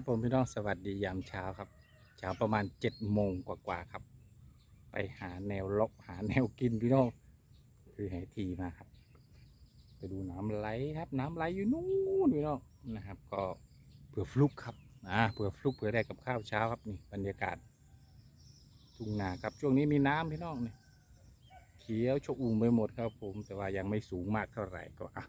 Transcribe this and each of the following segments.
ครับผมพี่น้องสวัสดียามเช้าครับเช้าประมาณเจ็ดโมงกว่าๆครับ ไปหาแนวลกหาแนวกินพี่น้องคือให้ทีมาครับ ไปดูน้ำไหลครับ น้ำไหลอยู่นู่นพี่น้องนะครับ ก็เผื่อฟลุกครับอ่าเผื่อฟลุกเผื่อได้กับข้าวเช้าครับนี่บรรยากาศทุ่งนาครับ ช่วงนี้มีน้ำพี่น้องเนี่ยเขียวชอุ่มไปหมดครับผม แต่ว่ายังไม่สูงมากเท่าไหร่ก็อะ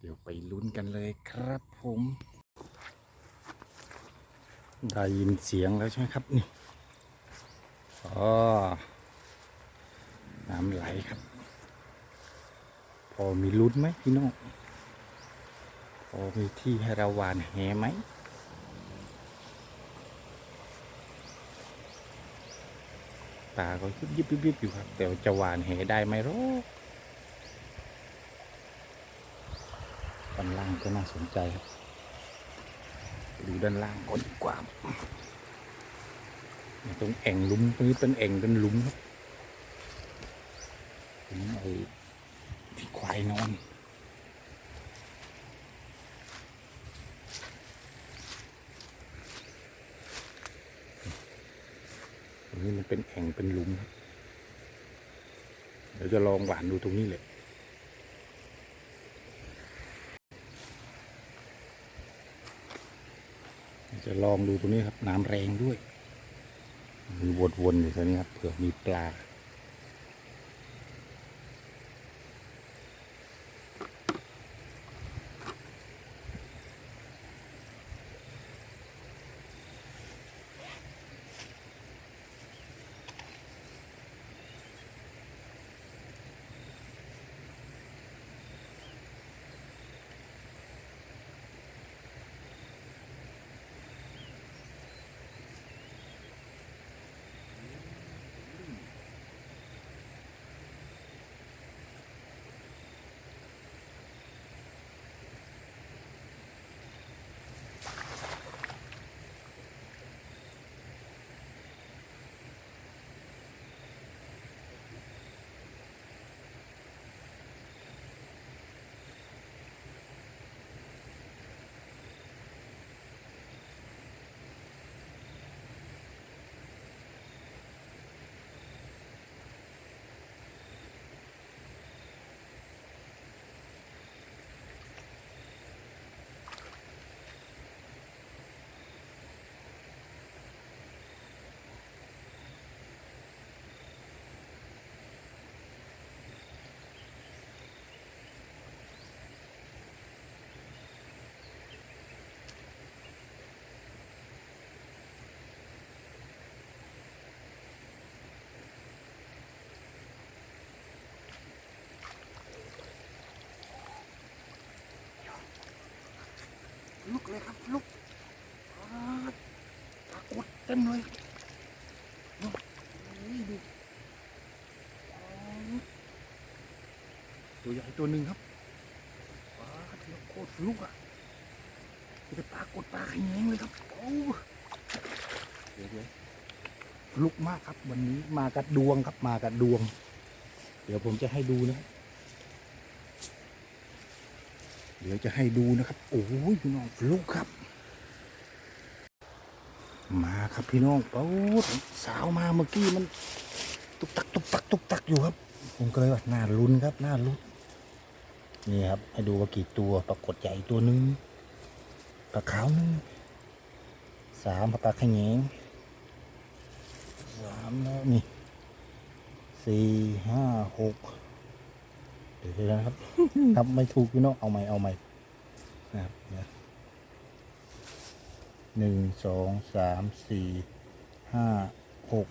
เดี๋ยวไปลุ้นกันเลยครับผม ได้ยินเสียงแล้วใช่ไหมครับนี่อ๋อน้ำไหลครับ พอมีลุ้นไหมพี่น้องพอมีที่ให้เราหวานแหไหมตาก็ยิบยิบยิบยิบอยู่ครับ แต่ว่าจะหวานแหได้ไหมรอกด้านล่างก็น่าสนใจครับ ดูด้านล่างก่อนดีกว่าตรงแอ่งลุมตรงนี้เป็นแอ่งเป็นลุมครับลุมไอ้ที่ควายนอนตรงนี้มันเป็นแอ่งเป็นลุมครับเดี๋ยวจะลองหวานดูตรงนี้เลย จะลองดูตรงนี้ครับ น้ำแรงด้วย มีวนๆอยู่ตรงนี้ครับเผื่อมีปลา เลยครับลุกปรากฏเต็มเลยดูนี่ดูตัวใหญ่ตัวหนึ่งครับว้าเทียบโคตรลุกอะจะปรากฏปลาแขยงเลยครับโอ้เดี๋ยวลุกมากครับวันนี้มากับดวงครับมากับดวง เดี๋ยวผมจะให้ดูนะครับ เดี๋ยวจะให้ดูนะครับ โอ้ยพี่น้องลุกครับ มาครับพี่น้องโอ้สาวมาเมื่อกี้มัน ตุกตักตุกตักตุกตักอยู่ครับ ผมก็เลยว่าน่าลุ้นครับน่าลุ้นนี่ครับ ให้ดูว่ากี่ตัวปรากฏใหญ่ตัวหนึ่งปลาขาวหนึ่งสามปลาขยงสามแล้วนี่สี่ห้าหก เดี๋ยวนะครับ นับไม่ถูกพี่น้องเอาใหม่เอาใหม่นะครับเดี๋ยวหนึ่งสองสามสี่ห้าหก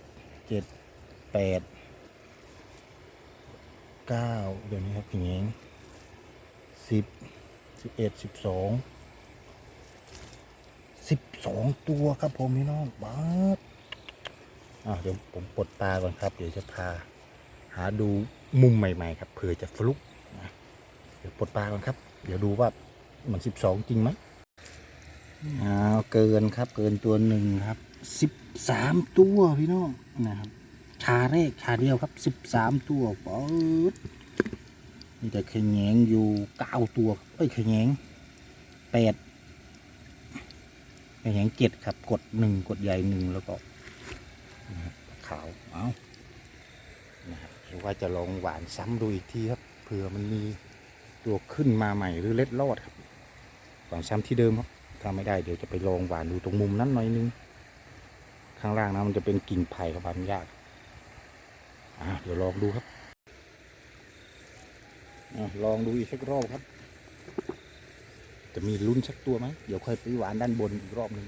เจ็ดแปดเก้าเดี๋ยวนี้ครับพี่เองสิบสิบเอ็ดสิบสองสิบสองตัวครับผมพี่น้องบ้าดอ่าเดี๋ยวผมปลดปลาก่อนครับ เดี๋ยวจะพา หาดูมุมใหม่ๆครับเผื่อจะฟลุกนะเดี๋ยวปลดปลาก่อนครับ เดี๋ยวดูว่ามันสิบสองจริงไหมอ้าวเกินครับเกินตัวหนึ่งครับสิบสามตัวพี่น้องนะครับชาแรกชาเดียวครับสิบสามตัวป๊ดมีแต่ขยงอยู่เก้าตัวเอ้ยขยงแปดแม่แงเจ็ดครับกดหนึ่งกดใหญ่หนึ่งแล้วก็ขาวเอา นะครับหรือว่าจะลองหวานซ้ำดูอีกทีครับเผื่อมันมีตัวขึ้นมาใหม่หรือเล็ดลอดครับหวานซ้ำที่เดิมครับถ้าไม่ได้เดี๋ยวจะไปลองหวานดูตรงมุมนั้นหน่อยนึงข้างล่างนะมันจะเป็นกิ่งไผ่กับความยากอ่าเดี๋ยวลองดูครับอลองดูอีกสักรอบครับ จะมีลุ้นสักตัวไหมเดี๋ยวค่อยไปหวานด้านบนอีกรอบหนึ่ง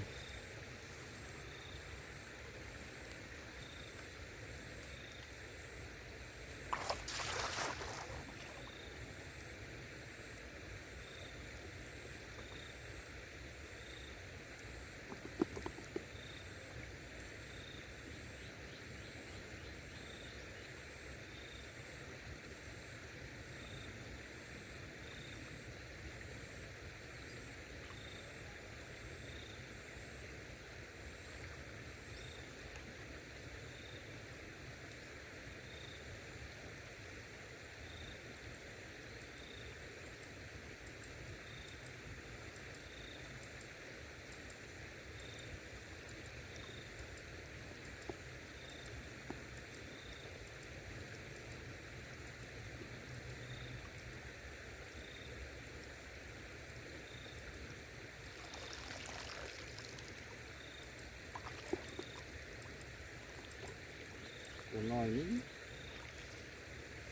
น้อยนี้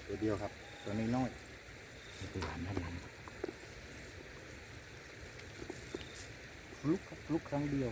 ตัวเดียวครับ ตัวน้อยน้อยๆตัวหลานด้านหลังครับลุกครับลุกครั้งเดียว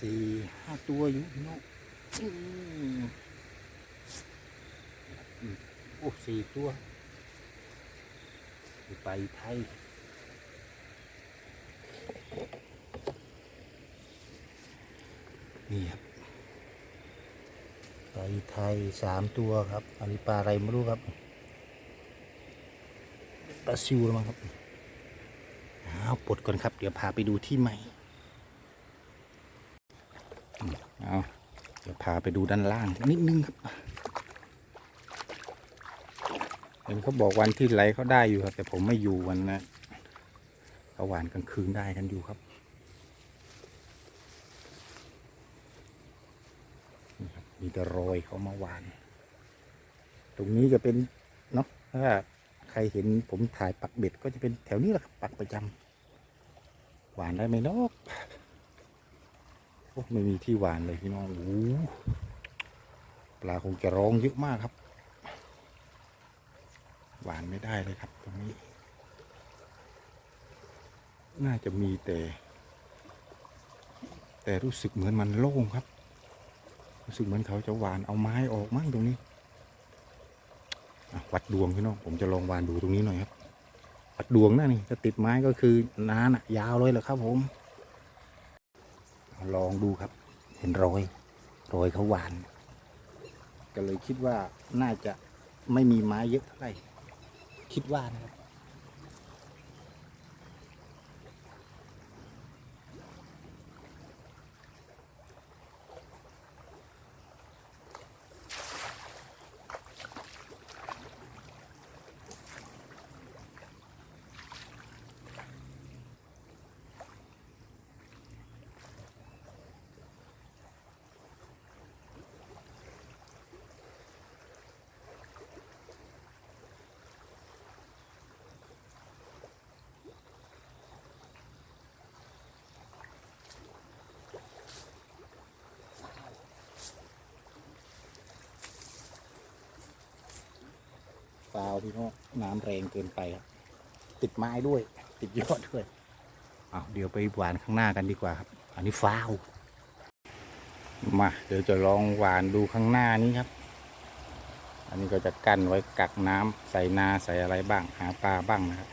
สี่ห้าตัวอยู่น้นโอ้สี่ตัวไปไทยนี่ครับไปไทยสามตัวครับอันนี้ปลาอะไรไม่รู้ครับปลาซิวแล้วมั้งครับเอาปลดก่อนครับ เดี๋ยวพาไปดูที่ใหม่ เอาเดี๋ยว พาไปดูด้านล่าง นิดนึงครับ เห็นเขาบอกวันที่ไหลเขาได้อยู่ครับ แต่ผมไม่อยู่วันนะเขาหวานกลางคืนได้กันอยู่ครับนี่ครับมีแต่รอยเขามาหวาน ตรงนี้จะเป็นเนาะถ้าใครเห็นผมถ่ายปักเบ็ดก็จะเป็นแถวนี้แหละครับปักประจำหวานได้ไหมเนกโอ้ ไม่มีที่หวานเลยพี่น้องโอ้ปลาคงจะร้องเยอะมากครับ หวานไม่ได้เลยครับ ตรงนี้ น่าจะมีแต่ แต่รู้สึกเหมือนมันโล่งครับ รู้สึกเหมือนเขาจะหวานเอาไม้ออกมั่งตรงนี้วัดดวงพี่น้องผมจะลองหวานดูตรงนี้หน่อยครับ วัดดวงนะนี่ถ้าติดไม้ก็คือนานอะยาวเลยแหละครับผม ลองดูครับ เห็นรอยรอยเขาหวาน ก็เลยคิดว่าน่าจะไม่มีไม้เยอะเท่าไหร่ คิดว่านะครับ ฟาวพี่น้องน้ำแรงเกินไปครับ ติดไม้ด้วย ติดยอดด้วยเอาเดี๋ยวไปหวานข้างหน้ากันดีกว่าครับ อันนี้ฟาวมาเดี๋ยวจะลองหวานดูข้างหน้านี้ครับ อันนี้ก็จะกั้นไว้กักน้ำใส่นาใส่อะไรบ้าง หาปลาบ้างนะครับ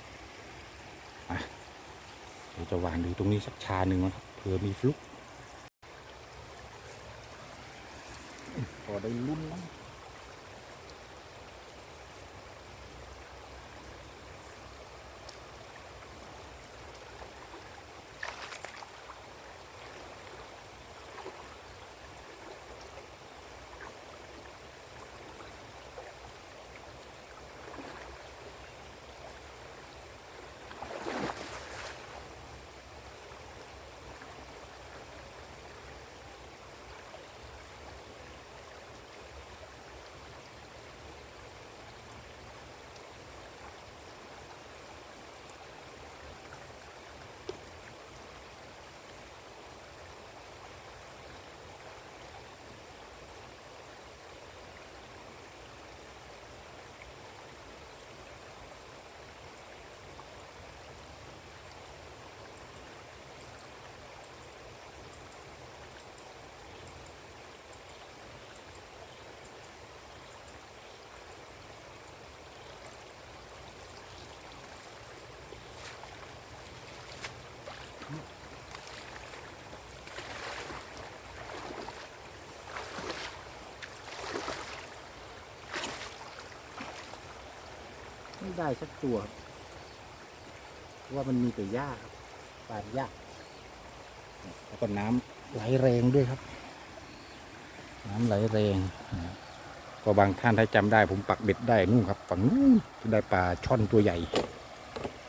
อะเดี๋ยวจะหวานดูตรงนี้สักชาหนึ่งนะครับเผื่อมีฟลุกพอได้ลุ้นนะ ไม่ได้สักตัวเพราะว่ามันมีแต่หญ้าครับปลาหญ้าแล้วก็น้ำไหลแรงด้วยครับ น้ำไหลแรงก็บางท่านถ้าจำได้ ผมปักเบ็ดได้นู่นครับ ฝั่งนู้นได้ปลาช่อนตัวใหญ่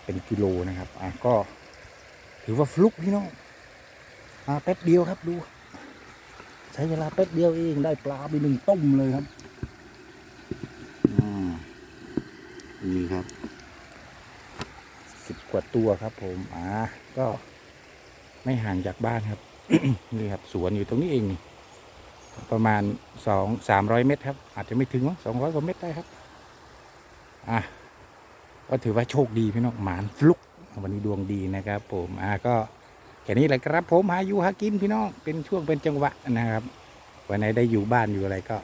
เป็นกิโลนะครับอะก็ ถือว่าฟลุกพี่น้องมาแป๊บเดียวครับดู ใช้เวลาแป๊บเดียวเองได้ปลาไปหนึ่งต้มเลยครับอืม นี่ครับสิบกว่าตัวครับ ผมอ่าก็ไม่ห่างจากบ้านครับ นี่ครับสวนอยู่ตรงนี้เองนี่ประมาณสองสามร้อยเมตรครับ อาจจะไม่ถึงมั้งสองร้อยกว่าเมตรได้ครับ อะก็ถือว่าโชคดีพี่น้องหมานฟลุกวันนี้ดวงดีนะครับ ผมอ่าก็แค่นี้แหละครับ ผมหาอยู่หากินพี่น้องเป็นช่วงเป็นจังหวะนะครับ วันไหนได้อยู่บ้านอยู่อะไรก็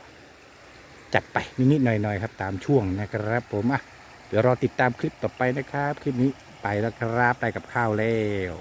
จัดไปนิดๆหน่อยๆครับ ตามช่วงนะครับ ผมอะ เดี๋ยวรอติดตามคลิปต่อไปนะครับ คลิปนี้ไปแล้วครับไปกับข้าวแล้ว